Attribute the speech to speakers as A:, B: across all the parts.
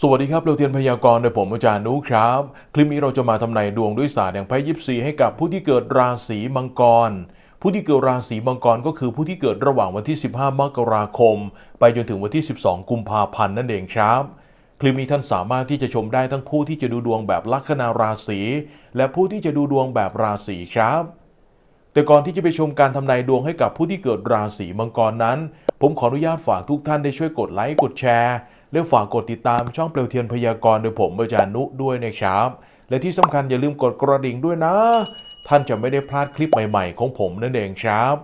A: สวัสดีครับเราเทียนพยากรณ์โดยผมอาจารย์นุครับ คลิปนี้เราจะมาทำนายดวงด้วยศาสตร์แห่งไพ่ยิปซีให้กับผู้ที่เกิดราศีมังกร ผู้ที่เกิดราศีมังกรก็คือผู้ที่เกิดระหว่างวันที่ 15 มกราคม ไปจนถึงวันที่ 12 กุมภาพันธ์นั่นเองครับ คลิปนี้ท่านสามารถที่จะชมได้ทั้งผู้ที่จะดูดวงแบบลัคนาราศี และผู้ที่จะดูดวงแบบราศีครับ แต่ก่อนที่จะไปชมการทำนายดวงให้กับผู้ที่เกิดราศีมังกรนั้น ผมขออนุญาตฝากทุกท่านได้ช่วยกดไลค์กดแชร์ และฝากกดติดตามช่องเปลวเทียนพยากรณ์โดยผมอาจารย์นุด้วยนะครับ และที่สำคัญอย่าลืมกดกระดิ่งด้วยนะ ท่านจะไม่ได้พลาดคลิปใหม่ๆ ของผมนั่นเองครับ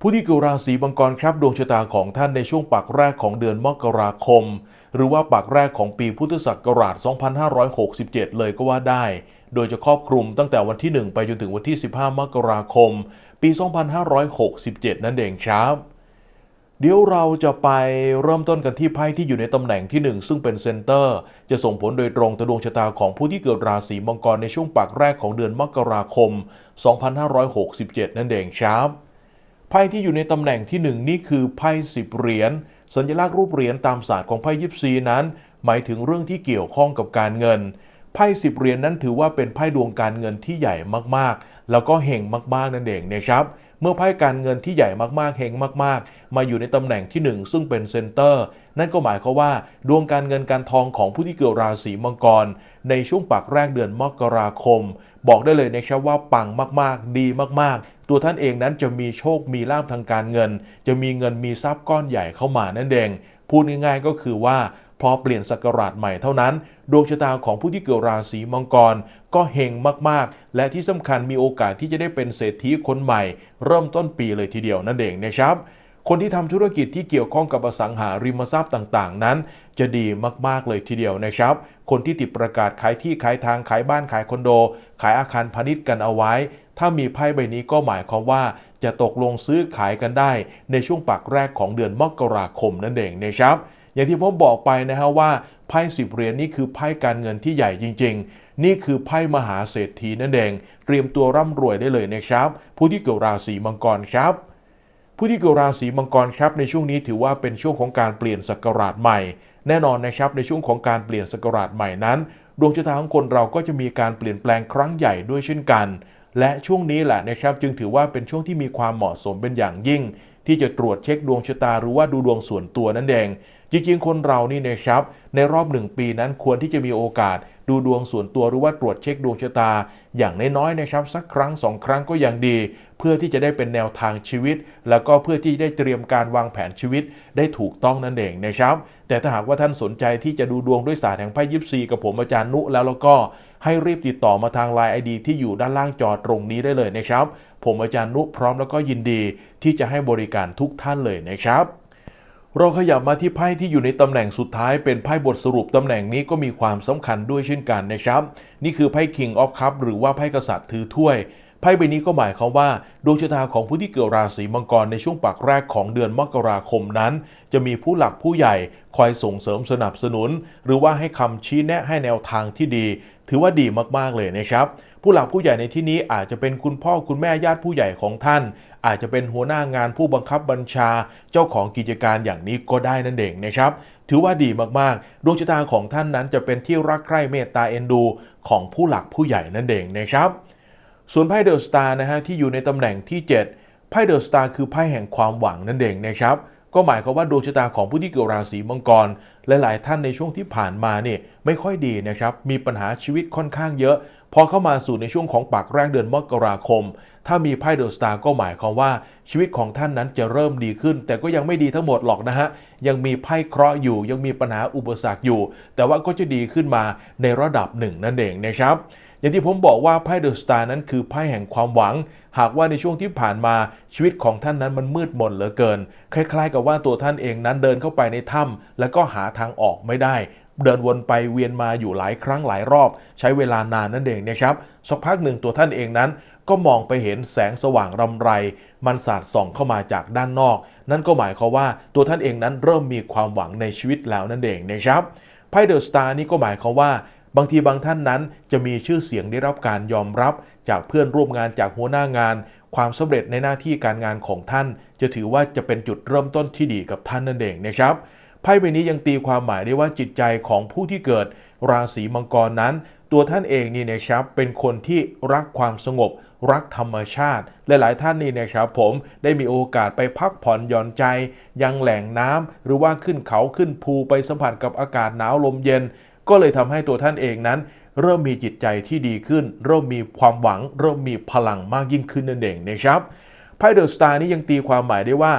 A: ผู้ที่เกิดราศีมังกรครับดวงชะตาของท่านในช่วงปักแรกของเดือนมกราคม หรือว่าปักแรกของปีพุทธศักราช 2567 เลยก็ว่าได้ โดยจะครอบคลุมตั้งแต่วันที่ 1 ไปจนถึงวันที่ 15 มกราคม ปี 2567 นั่นเองครับ เดี๋ยวเราจะไปเริ่มต้นกันที่ไพ่ที่อยู่ในตำแหน่งที่ 1 ซึ่งเป็นเซนเตอร์ จะส่งผลโดยตรงต่อดวงชะตาของผู้ที่เกิดราศีมังกรในช่วงปักแรกของเดือนมกราคม 2567 นั่นเองครับไพ่ที่อยู่ในตำแหน่งที่ 1 นี่คือไพ่สิบเหรียญสัญลักษณ์รูปเหรียญตามศาสตร์ของไพ่ยิปซีนั้น หมายถึงเรื่องที่เกี่ยวข้องกับการเงินไพ่สิบเหรียญนั้นถือว่าเป็นไพ่ดวงการเงินที่ใหญ่มากๆ แล้วก็เฮงมากๆนั่นเองนะครับ เมื่อไพ่การเงินที่ใหญ่มากๆเฮงมาก ๆ มาอยู่ในตำแหน่งที่ 1 ซึ่งเป็นเซนเตอร์ นั่นก็หมายความว่า ดวงการเงินการทองของผู้ที่เกิดราศีมังกร ในช่วงปักแรกเดือนมกราคม บอกได้เลยนะครับว่าปังมากๆ ดีมากๆ ตัวท่านเองนั้นจะมีโชคมีลาภทางการเงิน จะมีเงินมีทรัพย์ก้อนใหญ่เข้ามานั่นเองพูดง่ายๆก็คือว่า พอเปลี่ยนศักราชใหม่เท่านั้น ดวงชะตาของผู้ที่เกิดราศีมังกร ก็เฮงมากๆ และที่สำคัญมีโอกาสที่จะได้เป็นเศรษฐีคนใหม่ เริ่มต้นปีเลยทีเดียวนั่นเองนะครับคนที่ทำธุรกิจที่เกี่ยวข้องกับอสังหาริมทรัพย์ต่างๆ นั้น จะดีมากๆเลยทีเดียวนะครับ คนที่ติดประกาศขายที่ขายทางขายบ้านขายคอนโด ขายอาคารพาณิชย์กันเอาไว้ ถ้ามีไพ่ใบนี้ก็หมายความว่า จะตกลงซื้อขายกันได้ในช่วงปักแรกของเดือนมกราคมนั่นเองนะครับ อย่างที่ผมบอกไปนะฮะว่าไพ่สิบเหรียญนี่คือไพ่การเงินที่ใหญ่จริง ๆ นี่คือไพ่มหาเศรษฐีนั่นเอง เตรียมตัวร่ำรวยได้เลยนะครับ ผู้ที่เกิดราศีมังกรครับ ผู้ที่เกิดราศีมังกรครับ ในช่วงนี้ถือว่าเป็นช่วงของการเปลี่ยนศักราชใหม่ แน่นอนนะครับในช่วงของการเปลี่ยนศักราชใหม่นั้น ดวงชะตาของคนเราก็จะมีการเปลี่ยนแปลงครั้งใหญ่ด้วยเช่นกัน และช่วงนี้แหละนะครับจึงถือว่าเป็นช่วงที่มีความเหมาะสมเป็นอย่างยิ่งที่จะตรวจเช็คดวงชะตาหรือว่าดูดวงส่วนตัวนั่นเอง จริงๆ คนเรานี่นะครับ ในรอบหนึ่งปีนั้นควรที่จะมีโอกาสดูดวงส่วนตัวหรือว่าตรวจเช็คดวงชะตา อย่างน้อยๆนะครับ สักครั้งสองครั้งก็ยังดี เพื่อที่จะได้เป็นแนวทางชีวิต แล้วก็เพื่อที่ได้เตรียมการวางแผนชีวิตได้ถูกต้องนั่นเองนะครับ แต่ถ้าหากว่าท่านสนใจที่จะดูดวงด้วยศาสตร์แห่งไพ่ยิปซีกับผมอาจารย์นุแล้วแล้วก็ให้รีบติดต่อมาทางไลน์ไอดีที่อยู่ด้านล่างจอตรงนี้ได้เลยนะครับ ผมอาจารย์นุพร้อมแล้วก็ยินดี ที่จะให้บริการทุกท่านเลยนะครับ เราขยับมาที่ไพ่ที่อยู่ในตำแหน่งสุดท้ายเป็นไพ่บทสรุปตำแหน่งนี้ก็มีความสำคัญด้วยเช่นกันนะครับ นี่คือไพ่ King of Cup หรือว่าไพ่กษัตริย์ถือถ้วยไพ่ใบนี้ก็หมายความว่าดวงชะตาของผู้ที่เกิดราศีมังกรในช่วงปักแรกของเดือนมกราคมนั้น จะมีผู้หลักผู้ใหญ่คอยส่งเสริมสนับสนุน หรือว่าให้คำชี้แนะให้แนวทางที่ดี ถือว่าดีมากๆเลยนะครับ ผู้หลักผู้ใหญ่ในที่นี้อาจจะเป็นคุณพ่อคุณแม่ญาติผู้ใหญ่ของท่าน อาจจะเป็นหัวหน้างานผู้บังคับบัญชา เจ้าของกิจการอย่างนี้ก็ได้นั่นเองนะครับ ถือว่าดีมากๆ ดวงชะตาของท่านนั้นจะเป็นที่รักใคร่เมตตาเอ็นดู ของผู้หลักผู้ใหญ่นั่นเองนะครับ ส่วนไพ่เดอะสตาร์นะฮะที่อยู่ในตำแหน่งที่ 7ไพ่เดอะสตาร์คือไพ่แห่งความหวังนั่นเองนะครับก็หมายความว่าดวงชะตาของผู้ที่เกิดราศีมังกร หลาย ๆ ท่านในช่วงที่ผ่านมาเนี่ยไม่ค่อยดีนะครับ มีปัญหาชีวิตค่อนข้างเยอะ พอเข้ามาสู่ในช่วงของปากแรกเดือนมกราคม ถ้ามีไพ่เดอะสตาร์ก็หมายความว่าชีวิตของท่านนั้นจะเริ่มดีขึ้น แต่ก็ยังไม่ดีทั้งหมดหรอกนะฮะ ยังมีไพ่เคราะห์อยู่ ยังมีปัญหาอุปสรรคอยู่ แต่ว่าก็จะดีขึ้นมาในระดับหนึ่งนั่นเองนะครับอย่างที่ผมบอกว่าไพ่เดอะสตาร์นั้นคือไพ่แห่งความหวัง หากว่าในช่วงที่ผ่านมาชีวิตของท่านนั้นมันมืดมนเหลือเกิน คล้ายๆ กับว่าตัวท่านเองนั้นเดินเข้าไปในถ้ำแล้วก็หาทางออกไม่ได้ เดินวนไปเวียนมาอยู่หลายครั้งหลายรอบ ใช้เวลานานนั่นเองนะครับสักพักหนึ่งตัวท่านเองนั้น ก็มองไปเห็นแสงสว่างรำไร มันสาดส่องเข้ามาจากด้านนอก นั่นก็หมายความว่าตัวท่านเองนั้นเริ่มมีความหวังในชีวิตแล้วนั่นเองนะครับไพ่เดอะสตาร์นี่ก็หมายความว่าบางทีบางท่านนั้นจะมีชื่อเสียงได้รับการยอมรับ จากเพื่อนร่วมงานจากหัวหน้างาน ความสำเร็จในหน้าที่การงานของท่าน จะถือว่าจะเป็นจุดเริ่มต้นที่ดีกับท่านนั่นเองนะครับ ไพ่ใบนี้ยังตีความหมายได้ว่าจิตใจของผู้ที่เกิดราศีมังกรนั้น ตัวท่านเองนี่นะครับเป็นคนที่รักความสงบ รักธรรมชาติ หลาย ๆ ท่านนี่นะครับผมได้มีโอกาสไปพักผ่อนหย่อนใจ ยังแหล่งน้ำหรือว่าขึ้นเขาขึ้นภูไปสัมผัสกับอากาศหนาวลมเย็น ก็เลยทำให้ตัวท่านเองนั้นเริ่มมีจิตใจที่ดีขึ้น เริ่มมีความหวัง เริ่มมีพลังมากยิ่งขึ้นนั่นเองนะครับไพ่เดอะสตาร์นี้ยังตีความหมายได้ว่า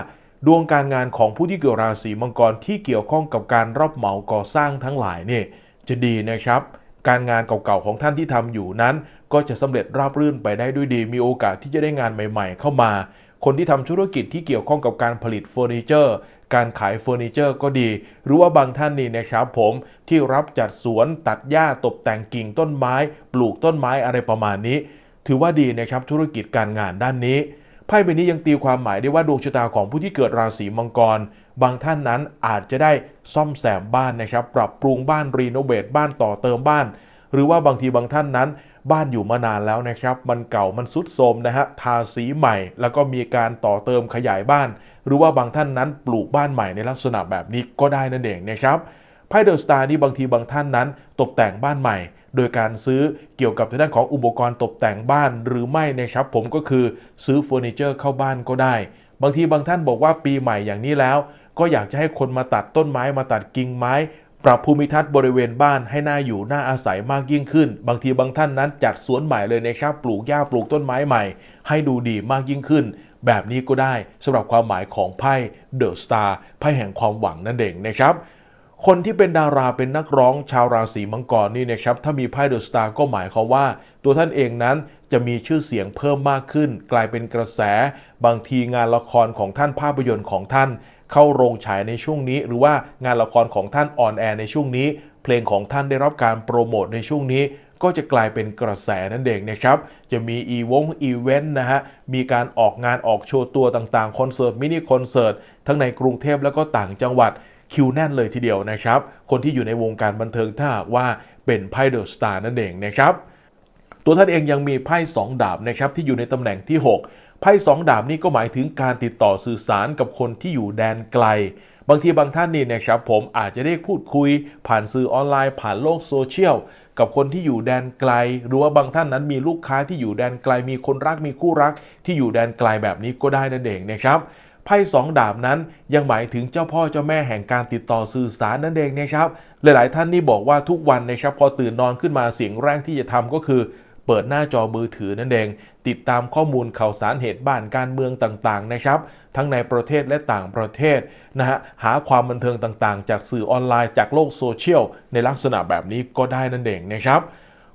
A: ดวงการงานของผู้ที่เกิดราศีมังกรที่เกี่ยวข้องกับการรับเหมาก่อสร้างทั้งหลายเนี่ยจะดีนะครับ การงานเก่าๆของท่านที่ทำอยู่นั้น ก็จะสำเร็จราบรื่นไปได้ด้วยดี มีโอกาสที่จะได้งานใหม่ ๆ เข้ามา คนที่ทำธุรกิจที่เกี่ยวข้องกับการผลิตเฟอร์นิเจอร์ การขายเฟอร์นิเจอร์ก็ดี หรือว่าบางท่านนี่นะครับผมที่รับจัดสวนตัดหญ้าตกแต่งกิ่งต้นไม้ ปลูกต้นไม้อะไรประมาณนี้ ถือว่าดีนะครับธุรกิจการงานด้านนี้ พ่ใบนี้ยังตีความหมายได้ว่าดวงชะตาของผู้ที่เกิดราศีมังกร บางท่านนั้นอาจจะได้ซ่อมแซมบ้านนะครับ ปรับปรุงบ้านรีโนเวทบ้านต่อเติมบ้าน หรือว่าบางทีบางท่านนั้น บ้านอยู่มานานแล้วนะครับ มันเก่ามันสุดโทมนะฮะทาสีใหม่ แล้วก็มีการต่อเติมขยายบ้าน หรือว่าบางท่านนั้นปลูกบ้านใหม่ในลักษณะแบบนี้ก็ได้นั่นเองนะครับไพ่เดอะสตาร์นี่บางทีบางท่านนั้น ตกแต่งบ้านใหม่ โดยการซื้อเกี่ยวกับทางด้านของอุปกรณ์ตกแต่งบ้านหรือไม่นะครับผมก็คือซื้อเฟอร์นิเจอร์เข้าบ้านก็ได้ บางทีบางท่านบอกว่าปีใหม่อย่างนี้แล้ว ก็อยากจะให้คนมาตัดต้นไม้มาตัดกิ่งไม้ปรับภูมิทัศน์บริเวณบ้านให้น่าอยู่น่าอาศัยมากยิ่งขึ้น บางทีบางท่านนั้นจัดสวนใหม่เลยนะครับ ปลูกหญ้าปลูกต้นไม้ใหม่ ให้ดูดีมากยิ่งขึ้น แบบนี้ก็ได้สำหรับความหมายของไพ่เดอะสตาร์ไพ่แห่งความหวังนั่นเองนะครับ คนที่เป็นดาราเป็นนักร้องชาวราศีมังกรนี่นะครับถ้ามีไพ่เดอะสตาร์ก็หมายความว่า ตัวท่านเองนั้นจะมีชื่อเสียงเพิ่มมากขึ้น กลายเป็นกระแส บางทีงานละครของท่านภาพยนตร์ของท่าน เข้าโรงฉายในช่วงนี้ หรือว่างานละครของท่านออนแอร์ในช่วงนี้ เพลงของท่านได้รับการโปรโมทในช่วงนี้ก็จะกลายเป็นกระแสนั่นเองนะครับ จะมีอีวงอีเวนต์นะฮะ มีการออกงานออกโชว์ตัวต่างๆ คอนเสิร์ตมินิคอนเสิร์ต ทั้งในกรุงเทพแล้วก็ต่างจังหวัด คิวแน่นเลยทีเดียวนะครับ คนที่อยู่ในวงการบันเทิงถ้าว่าเป็นไพ่เดอะสตาร์นั่นเองนะครับ ตัวท่านเองยังมีไพ่2ดาบนะครับที่อยู่ในตำแหน่งที่ 6 ไพ่2ดาบนี่ก็หมายถึงการติดต่อสื่อสารกับคนที่อยู่แดนไกล บางทีบางท่านนี่นะครับผมอาจจะได้พูดคุย ผ่านสื่อออนไลน์ ผ่านโลกโซเชียลกับคนที่อยู่แดนไกล หรือว่าบางท่านนั้นมีลูกค้าที่อยู่แดนไกล มีคนรักมีคู่รักที่อยู่แดนไกลแบบนี้ก็ได้นั่นเองนะครับ ไพ่สองดาบนั้นยังหมายถึงเจ้าพ่อเจ้าแม่แห่งการติดต่อสื่อสารนั่นเองนะครับ หลายๆ ท่านนี่บอกว่าทุกวันนะครับพอตื่นนอนขึ้นมาเสียงแรกที่จะทำก็คือ เปิดหน้าจอมือถือนั่นเอง ติดตามข้อมูลข่าวสารเหตุบ้านการเมืองต่างๆนะครับ ทั้งในประเทศและต่างประเทศนะฮะหาความบันเทิงต่างๆ จากสื่อออนไลน์จากโลกโซเชียลในลักษณะแบบนี้ก็ได้นั่นเองนะครับ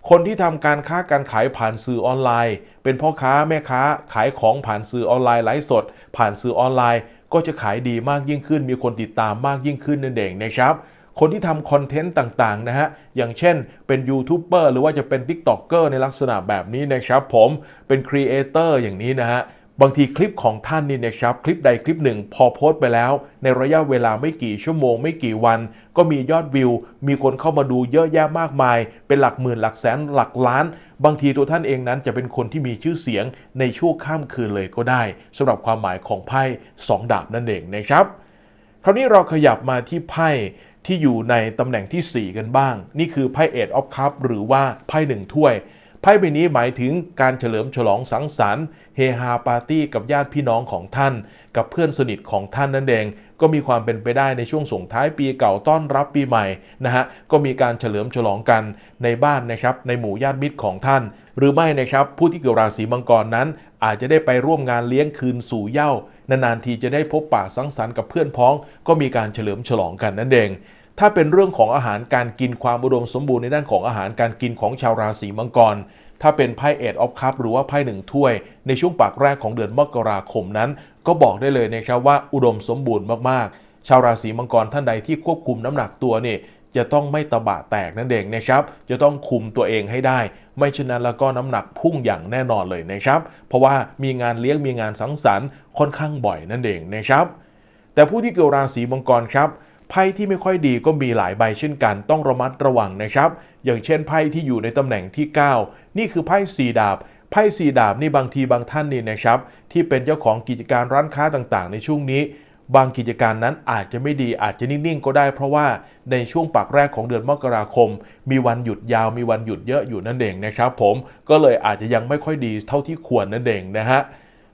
A: คนที่ทำการค้าการขายผ่านสื่อออนไลน์ เป็นพ่อค้าแม่ค้าขายของผ่านสื่อออนไลน์ไลฟ์สด ผ่านสื่อออนไลน์ ก็จะขายดีมากยิ่งขึ้น มีคนติดตามมากยิ่งขึ้นนั่นเองนะครับ คนที่ทำคอนเทนต์ต่างๆนะฮะ อย่างเช่นเป็นยูทูบเบอร์หรือว่าจะเป็น t ิ k t o k เกอร์ในลักษณะแบบนี้นะครับผมเป็นครีเอเตอร์อย่างนี้นะฮะ บางทีคลิปของท่านนี่นะครับคลิปใดคลิปหนึ่งพอโพสต์ไปแล้ว ในระยะเวลาไม่กี่ชั่วโมง ไม่กี่วัน ก็มียอดวิว มีคนเข้ามาดูเยอะแยะมากมาย เป็นหลักหมื่นหลักแสนหลักล้าน บางทีตัวท่านเองนั้นจะเป็นคนที่มีชื่อเสียงในช่วงข้ามคืนเลยก็ได้สำหรับความหมายของไพ่สองดาบนั่นเองนะครับ คราวนี้เราขยับมาที่ไพ่ที่อยู่ในตำแหน่งที่ 4 กันบ้าง นี่คือไพ่เอ็ดออฟคัพหรือว่าไพ่หนึ่งถ้วย ไพ่ใบนี้หมายถึงการเฉลิมฉลองสังสรรค์เฮฮาปาร์ตี้กับญาติพี่น้องของท่าน กับเพื่อนสนิทของท่านนั่นเอง ก็มีความเป็นไปได้ในช่วงส่งท้ายปีเก่าต้อนรับปีใหม่นะฮะก็มีการเฉลิมฉลองกันในบ้านนะครับในหมู่ญาติมิตรของท่าน หรือไม่นะครับผู้ที่เกิดราศีมังกรนั้น อาจจะได้ไปร่วมงานเลี้ยงคืนสู่เหย้านานๆทีจะได้พบปะสังสรรค์กับเพื่อนพ้อง ก็มีการเฉลิมฉลองกันนั่นเอง ถ้าเป็นเรื่องของอาหารการกินความอุดมสมบูรณ์ในด้านของอาหารการกินของชาวราศีมังกร ถ้าเป็นไพ่เอ็ดออฟคัพหรือว่าไพ่หนึ่งถ้วย ในช่วงปากแรกของเดือนมกราคมนั้น ก็บอกได้เลยนะครับว่าอุดมสมบูรณ์มากๆ ชาวราศีมังกรท่านใดที่ควบคุมน้ำหนักตัวเนี่ยจะต้องไม่ตะบะแตกนั่นเองนะครับ จะต้องคุมตัวเองให้ได้ ไม่เช่นนั้นแล้วก็น้ำหนักพุ่งอย่างแน่นอนเลยนะครับ เพราะว่ามีงานเลี้ยงมีงานสังสรรค์ค่อนข้างบ่อยนั่นเองนะครับ แต่ผู้ที่เกิดราศีมังกรครับ ไพ่ที่ไม่ค่อยดีก็มีหลายใบเช่นกันต้องระมัดระวังนะครับ อย่างเช่นไพ่ที่อยู่ในตำแหน่งที่ 9 นี่คือไพ่สีดาบไพ่สีดาบนี่บางทีบางท่านนี่นะครับ ที่เป็นเจ้าของกิจการร้านค้าต่างๆ ในช่วงนี้ บางกิจการนั้นอาจจะไม่ดีอาจจะนิ่งๆก็ได้ เพราะว่าในช่วงปักแรกของเดือนมกราคม มีวันหยุดยาวมีวันหยุดเยอะอยู่นั่นเองนะครับ ผมก็เลยอาจจะยังไม่ค่อยดีเท่าที่ควรนั่นเองนะฮะ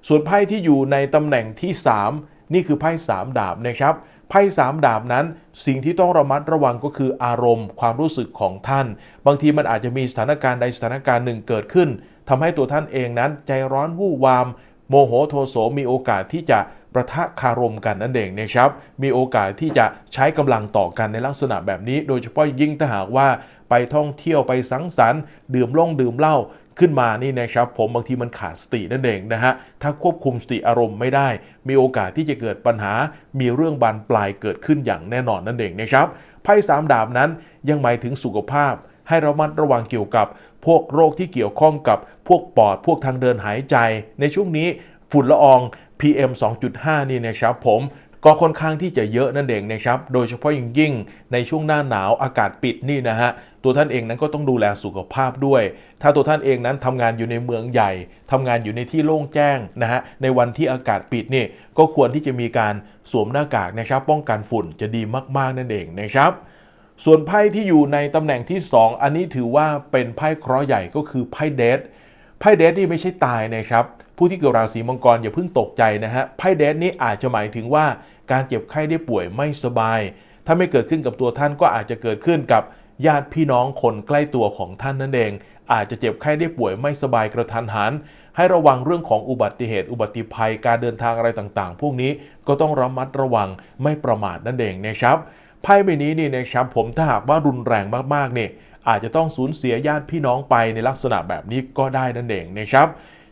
A: ส่วนไพ่ที่อยู่ในตำแหน่งที่ 3 นี่คือไพ่3ดาบนะครับ ไพ่สามดาบนั้น สิ่งที่ต้องระมัดระวังก็คืออารมณ์ ความรู้สึกของท่าน บางทีมันอาจจะมีสถานการณ์ใดสถานการณ์หนึ่งเกิดขึ้นทำให้ตัวท่านเองนั้น ใจร้อนวู่วาม โมโหโทโสมีโอกาสที่จะประทะคารมกันนั่นเองนะครับ มีโอกาสที่จะใช้กำลังต่อกันในลักษณะแบบนี้ โดยเฉพาะยิ่งถ้าหากว่าไปท่องเที่ยวไปสังสรรค์ ดื่มล่งดื่มเหล้า ขึ้นมานี่นะครับผมบางทีมันขาดสตินั่นเองนะฮะถ้าควบคุมสติอารมณ์ไม่ได้ มีโอกาสที่จะเกิดปัญหา มีเรื่องบานปลายเกิดขึ้นอย่างแน่นอนนั่นเองนะครับไพ่สามดาบนั้นยังหมายถึงสุขภาพ ให้ระมัดระวังเกี่ยวกับ พวกโรคที่เกี่ยวข้องกับพวกปอดพวกทางเดินหายใจ ในช่วงนี้ฝุ่นละออง PM 2.5 นี่นะครับผมก็ค่อนข้างที่จะเยอะนั่นเองนะครับ โดยเฉพาะยิ่งยิ่งในช่วงหน้าหนาวอากาศปิดนี่นะฮะ ตัวท่านเองนั้นก็ต้องดูแลสุขภาพด้วย ถ้าตัวท่านเองนั้นทำงานอยู่ในเมืองใหญ่ทำงานอยู่ในที่โล่งแจ้งนะฮะ ในวันที่อากาศปิดนี่ก็ควรที่จะมีการสวมหน้ากากนะครับ ป้องกันฝุ่นจะดีมากๆนั่นเองนะครับ ส่วนไพ่ที่อยู่ในตำแหน่งที่ 2 อันนี้ถือว่าเป็นไพ่เคราะห์ใหญ่ก็คือไพ่เดทไพ่เดทนี่ไม่ใช่ตายนะครับ ผู้ที่เกิดราศีมังกรอย่าเพิ่งตกใจนะฮะ ไพ่เดทนี่อาจจะหมายถึงว่าการเจ็บไข้ได้ป่วยไม่สบาย ถ้าไม่เกิดขึ้นกับตัวท่านก็อาจจะเกิดขึ้นกับ ญาติพี่น้องคนใกล้ตัวของท่านนั่นเอง อาจจะเจ็บไข้ได้ป่วยไม่สบายกระทันหัน ให้ระวังเรื่องของอุบัติเหตุ อุบัติภัยการเดินทางอะไรต่างๆ พวกนี้ก็ต้องระมัดระวังไม่ประมาทนั่นเองนะครับไพ่ใบนี้นี่นะครับผมถ้าหากว่ารุนแรงมากๆเนี่ยอาจจะต้องสูญเสียญาติพี่น้องไปในลักษณะแบบนี้ก็ได้นั่นเองนะครับ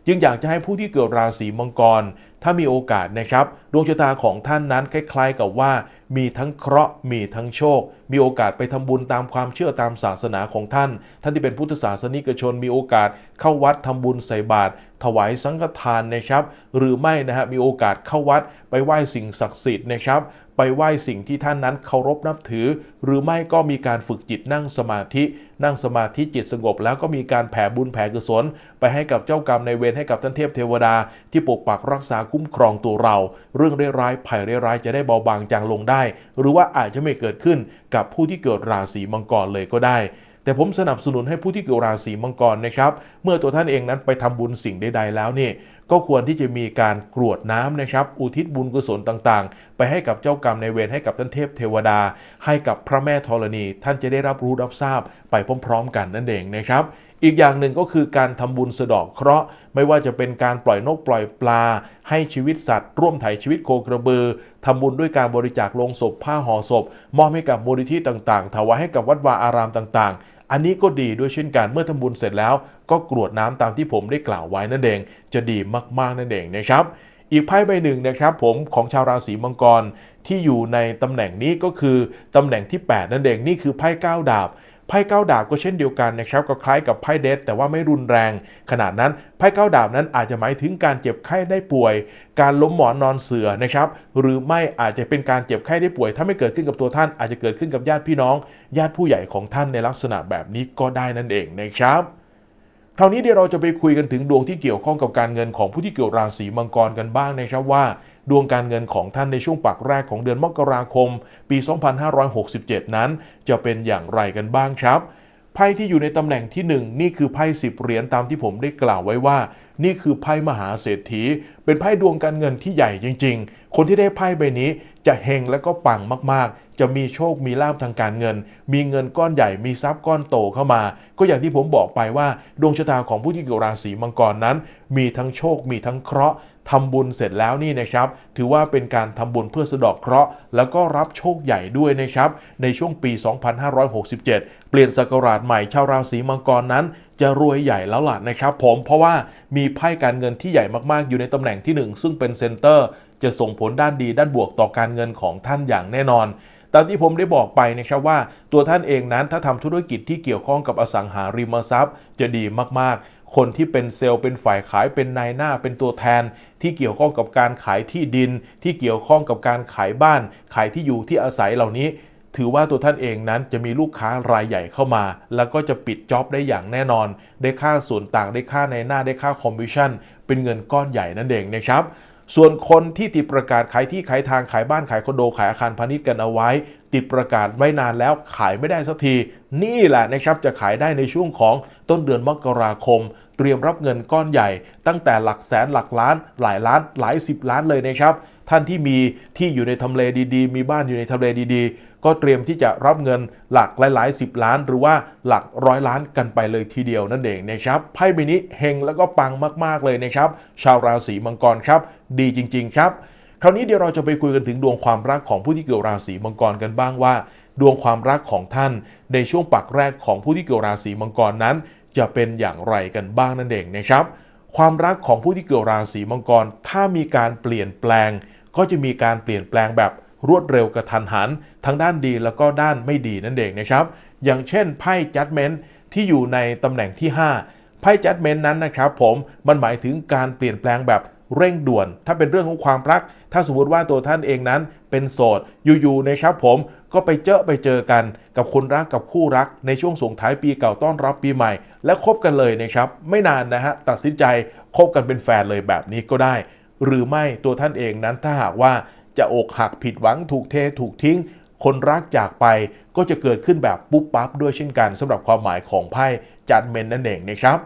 A: จึงอยากจะให้ผู้ที่เกิดราศีมังกร ถ้ามีโอกาสนะครับ ดวงชะตาของท่านนั้นคล้ายๆกับว่ามีทั้งเคราะห์มีทั้งโชค มีโอกาสไปทำบุญตามความเชื่อตามศาสนาของท่าน ท่านที่เป็นพุทธศาสนิกชนมีโอกาสเข้าวัดทำบุญใส่บาตรถวายสังฆทานนะครับ หรือไม่นะฮะมีโอกาสเข้าวัดไปไหว้สิ่งศักดิ์สิทธิ์นะครับ ไปไหว้สิ่งที่ท่านนั้นเคารพนับถือ หรือไม่ก็มีการฝึกจิตนั่งสมาธิ นั่งสมาธิจิตสงบ แล้วก็มีการแผ่บุญแผ่กุศลไปให้กับเจ้ากรรมในเวรให้กับท่านเทพเทวดา ที่ปกปักรักษาคุ้มครองตัวเรารื่องร้ายๆภัยร้ายๆจะได้เบาบางจางลงได้ หรือว่าอาจจะไม่เกิดขึ้นกับผู้ที่เกิดราศีมังกรเลยก็ได้แต่ผมสนับสนุนให้ผู้ที่เกิดราศีมังกรนะครับ เมื่อตัวท่านเองนั้นไปทำบุญสิ่งใดๆแล้วนี่ก็ควรที่จะมีการกรวดน้ำนะครับ อุทิศบุญกุศลต่างๆ ไปให้กับเจ้ากรรมในเวรให้กับท่านเทพเทวดา ให้กับพระแม่ธรณี ท่านจะได้รับรู้รับทราบไปพร้อม ๆ กันนั่นเองนะครับ อีกอย่างหนึ่งก็คือการทำบุญสะดอกเคราะห์ไม่ว่าจะเป็นการปล่อยนกปล่อยปลา ให้ชีวิตสัตว์ ร่วมไถ่ชีวิตโคกระบือทำบุญด้วยการบริจาคลงศพผ้าห่อศพ มอบให้กับมูลนิธิต่างๆ ถวายให้กับวัดวาอารามต่างๆ อันนี้ก็ดีด้วยเช่นกันเมื่อทำบุญเสร็จแล้ว ก็กรวดน้ำตามที่ผมได้กล่าวไว้นั่นเอง จะดีมากๆนั่นเองนะครับอีกไพ่ใบหนึ่งนะครับผมของชาวราศีมังกรที่อยู่ในตำแหน่งนี้ก็คือตำแหน่งที่ 8 นั่นเองนี่คือไพ่เก้าดาบ ไพ่เก้าดาบก็เช่นเดียวกันนะครับก็คล้ายกับไพ่เดทแต่ว่าไม่รุนแรง ขนาดนั้นไพ่เก้าดาบนั้นอาจจะหมายถึงการเจ็บไข้ได้ป่วย การล้มหมอนนอนเสือนะครับหรือไม่อาจจะเป็นการเจ็บไข้ได้ป่วย ถ้าไม่เกิดขึ้นกับตัวท่านอาจจะเกิดขึ้นกับญาติพี่น้อง ญาติผู้ใหญ่ของท่านในลักษณะแบบนี้ก็ได้นั่นเองนะครับคราวนี้เดี๋ยวเราจะไปคุยกันถึงดวงที่เกี่ยวข้องกับการเงินของผู้ที่เกี่ยวราศีมังกรกันบ้างนะครับว่า ดวงการเงินของท่านในช่วงปักแรกของเดือนมกราคม ปี 2567 นั้น จะเป็นอย่างไรกันบ้างครับ ไพ่ที่อยู่ในตำแหน่งที่ 1 นี่คือไพ่สิบเหรียญตามที่ผมได้กล่าวไว้ว่า นี่คือไพ่มหาเศรษฐี เป็นไพ่ดวงการเงินที่ใหญ่จริง ๆ คนที่ได้ไพ่ใบนี้จะเฮงและก็ปังมากๆ จะมีโชค มีลาภทางการเงิน มีเงินก้อนใหญ่ มีทรัพย์ก้อนโตเข้ามา ก็อย่างที่ผมบอกไปว่า ดวงชะตาของผู้ที่เกิดราศีมังกรนั้น มีทั้งโชค มีทั้งเคราะห์ ทำบุญเสร็จแล้วนี่นะครับ ถือว่าเป็นการทำบุญเพื่อสะดอกเคราะห์แล้วก็รับโชคใหญ่ด้วยนะครับ ในช่วงปี 2567 เปลี่ยนศักราชใหม่ชาวราศีมังกรนั้น จะรวยใหญ่แล้วล่ะนะครับผมเพราะว่ามีไพ่การเงินที่ใหญ่มากๆ อยู่ในตำแหน่งที่ 1 ซึ่งเป็นเซนเตอร์ จะส่งผลด้านดีด้านบวกต่อการเงินของท่านอย่างแน่นอนตามที่ผมได้บอกไปนะครับว่าตัวท่านเองนั้นถ้าทำธุรกิจที่เกี่ยวข้องกับอสังหาริมทรัพย์ จะดีมากๆ คนที่เป็นเซลล์เป็นฝ่ายขายเป็นนายหน้าเป็นตัวแทน ที่เกี่ยวข้องกับการขายที่ดิน ที่เกี่ยวข้องกับการขายบ้าน ขายที่อยู่ที่อาศัยเหล่านี้ ถือว่าตัวท่านเองนั้นจะมีลูกค้ารายใหญ่เข้ามา แล้วก็จะปิดจ็อบได้อย่างแน่นอน ได้ค่าส่วนต่างได้ค่าในหน้าได้ค่าคอมมิชชั่นเป็นเงินก้อนใหญ่นั่นเองนะครับส่วนคนที่ติดประกาศขายที่ขายทางขายบ้านขายคอนโดขายอาคารพาณิชย์กันเอาไว้ ติดประกาศไว้นานแล้วขายไม่ได้สักที นี่แหละนะครับจะขายได้ในช่วงของต้นเดือนมกราคม เตรียมรับเงินก้อนใหญ่ ตั้งแต่หลักแสนหลักล้าน หลายล้านหลายสิบล้านเลยนะครับท่านที่มีที่อยู่ในทำเลดีๆ มีบ้านอยู่ในทำเลดีๆ ก็เตรียมที่จะรับเงินหลักหลายๆสิบล้าน หรือว่าหลักร้อยล้านกันไปเลยทีเดียวนั่นเองนะครับไพ่ใบนี้เฮงแล้วก็ปังมากๆเลยนะครับ ชาวราศีมังกรครับ ดีจริง ๆ ครับ คราวนี้เดี๋ยวเราจะไปคุยกันถึงดวงความรักของผู้ที่เกี่ยวราศีมังกรกันบ้างว่า ดวงความรักของท่าน ในช่วงปักแรกของผู้ที่เกี่ยวราศีมังกรนั้น จะเป็นอย่างไรกันบ้างนั่นเองนะครับ ความรักของผู้ที่เกี่ยวราศีมังกร ถ้ามีการเปลี่ยนแปลง ก็จะมีการเปลี่ยนแปลงแบบรวดเร็วกระทันหัน ทั้งด้านดีแล้วก็ด้านไม่ดีนั่นเองนะครับ อย่างเช่นไพ่จัดเมนต์ที่อยู่ในตำแหน่งที่ 5ไพ่จัดเมนต์นั้นนะครับผมมันหมายถึงการเปลี่ยนแปลงแบบ เร่งด่วน ถ้าเป็นเรื่องของความรัก ถ้าสมมติว่าตัวท่านเองนั้นเป็นโสดอยู่ๆนะครับผมก็ไปเจอไปเจอกันกับคนรักกับคู่รักในช่วงส่งท้ายปีเก่าต้อนรับปีใหม่ และคบกันเลยนะครับ ไม่นานนะฮะตัดสินใจคบกันเป็นแฟนเลยแบบนี้ก็ได้ หรือไม่ตัวท่านเองนั้นถ้าหากว่าจะอกหักผิดหวังถูกเทถูกทิ้ง คนรักจากไปก็จะเกิดขึ้นแบบปุ๊บปั๊บด้วยเช่นกันสำหรับความหมายของไพ่จัดเมนนั่นเองนะครับ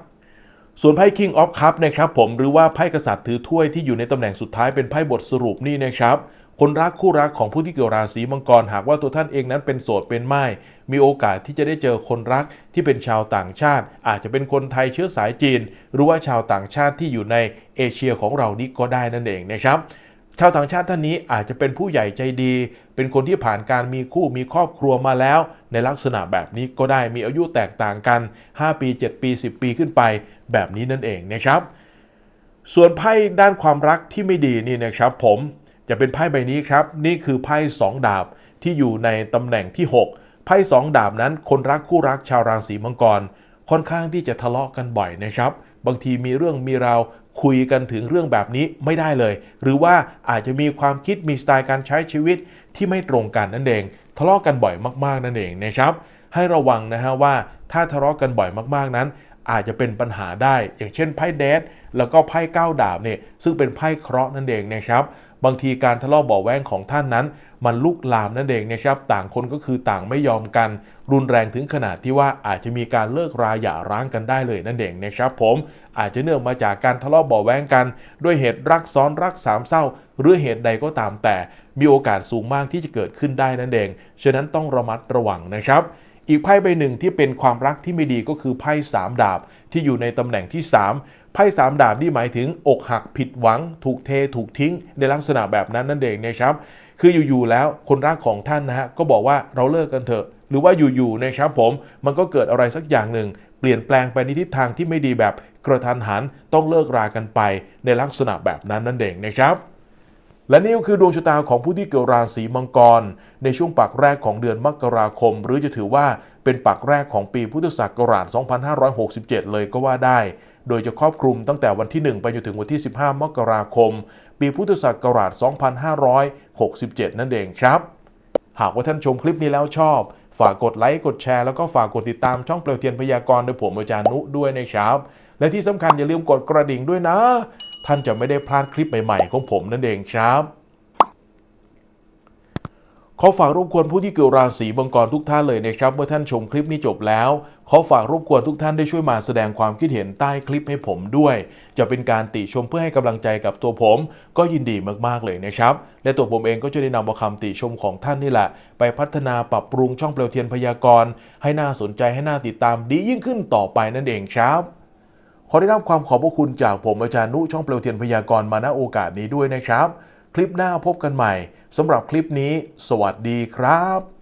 A: ส่วนไพ่ King of Cup นะครับผมหรือว่าไพ่กษัตริย์ถือถ้วยที่อยู่ในตำแหน่งสุดท้ายเป็นไพ่บทสรุปนี่นะครับคนรักคู่รักของผู้ที่เกี่ยวราศีมังกรหากว่าตัวท่านเองนั้นเป็นโสดเป็นไม้มีโอกาสที่จะได้เจอคนรักที่เป็นชาวต่างชาติ อาจจะเป็นคนไทยเชื้อสายจีน หรือว่าชาวต่างชาติที่อยู่ในเอเชียของเรานี่ก็ได้นั่นเองนะครับ ชาวต่างชาติท่านนี้อาจจะเป็นผู้ใหญ่ใจดี เป็นคนที่ผ่านการมีคู่มีครอบครัวมาแล้ว ในลักษณะแบบนี้ก็ได้มีอายุแตกต่างกัน 5 ปี 7 ปี 10 ปีขึ้นไป แบบนี้นั่นเองนะครับ ส่วนไพ่ด้านความรักที่ไม่ดีนี่นะครับ ผมจะเป็นไพ่ใบนี้ครับ นี่คือไพ่สองดาบที่อยู่ในตำแหน่งที่ 6 ไพ่สองดาบนั้น คนรักคู่รักชาวราศีมังกร ค่อนข้างที่จะทะเลาะกันบ่อยนะครับ บางทีมีเรื่องมีราว คุยกันถึงเรื่องแบบนี้ไม่ได้เลย หรือว่าอาจจะมีความคิดมีสไตล์การใช้ชีวิตที่ไม่ตรงกันนั่นเอง ทะเลาะกันบ่อยมากๆนั่นเองนะครับ ให้ระวังนะฮะว่าถ้าทะเลาะกันบ่อยมากๆนั้น อาจจะเป็นปัญหาได้ อย่างเช่นไพ่เดทแล้วก็ไพ่ก้าวดาบเนี่ยซึ่งเป็นไพ่เคราะห์นั่นเองนะครับบางทีการทะเลาะเบาะแว้งของท่านนั้น มันลุกลามนั่นเองนะครับต่างคนก็คือต่างไม่ยอมกัน รุนแรงถึงขนาดที่ว่าอาจจะมีการเลิกราหย่าร้างกันได้เลยนั่นเองนะครับผมอาจจะเนื่องมาจากการทะเลาะเบาแว้งกัน ด้วยเหตุรักซ้อนรักสามเศร้า หรือเหตุใดก็ตามแต่ มีโอกาสสูงมากที่จะเกิดขึ้นได้นั่นเองฉะนั้นต้องระมัดระวังนะครับอีกไพ่ใบหนึ่งที่เป็นความรักที่ไม่ดีก็คือไพ่สามดาบที่อยู่ในตำแหน่งที่ 3 ไพ่สามดาบนี่หมายถึงอกหักผิดหวัง ถูกเทถูกทิ้ง ในลักษณะแบบนั้นนั่นเองนะครับ คืออยู่ๆแล้วคนรักของท่านนะฮะก็บอกว่าเราเลิกกันเถอะ หรือว่าอยู่ๆนะครับผมมันก็เกิดอะไรสักอย่างหนึ่ง เปลี่ยนแปลงไปในทิศทางที่ไม่ดีแบบกระทันหันต้องเลิกรากันไปในลักษณะแบบนั้นนั่นเองนะครับและนี่ก็คือดวงชะตาของผู้ที่เกิดราศีมังกร ในช่วงปักแรกของเดือนมกราคม หรือจะถือว่าเป็นปักแรกของปีพุทธศักราช 2567 เลยก็ว่าได้ โดยจะครอบคลุมตั้งแต่วันที่ 1 ไปจนถึงวันที่ 15 มกราคม ปีพุทธศักราช 2567 นั่นเองครับ หากว่าท่านชมคลิปนี้แล้วชอบ ฝากกดไลค์ กดแชร์ แล้วก็ฝากกดติดตามช่องเปลวเทียนพยากรณ์โดยผมอาจารย์นุด้วยนะครับ และที่สำคัญอย่าลืมกดกระดิ่งด้วยนะ ท่านจะไม่ได้พลาดคลิปใหม่ๆ ของผมนั่นเองครับขอฝากรบกวนผู้ที่เกี่ยวราศีมังกรทุกท่านเลยนะครับ เมื่อท่านชมคลิปนี้จบแล้ว ขอฝากรบกวนทุกท่านได้ช่วยมาแสดงความคิดเห็นใต้คลิปให้ผมด้วย จะเป็นการติชมเพื่อให้กำลังใจกับตัวผม ก็ยินดีมากๆเลยนะครับ และตัวผมเองก็จะได้นำเอาคำติชมของท่านนี่แหละ ไปพัฒนาปรับปรุงช่องเปลวเทียนพยากรณ์ให้น่าสนใจให้น่าติดตามดียิ่งขึ้นต่อไปนั่นเองครับขอได้รับความขอบพระคุณจากผมอาจารย์นุช่องเปลวเทียนพยากรณ์มาณโอกาสนี้ด้วยนะครับ คลิปหน้าพบกันใหม่สำหรับคลิปนี้ สวัสดีครับ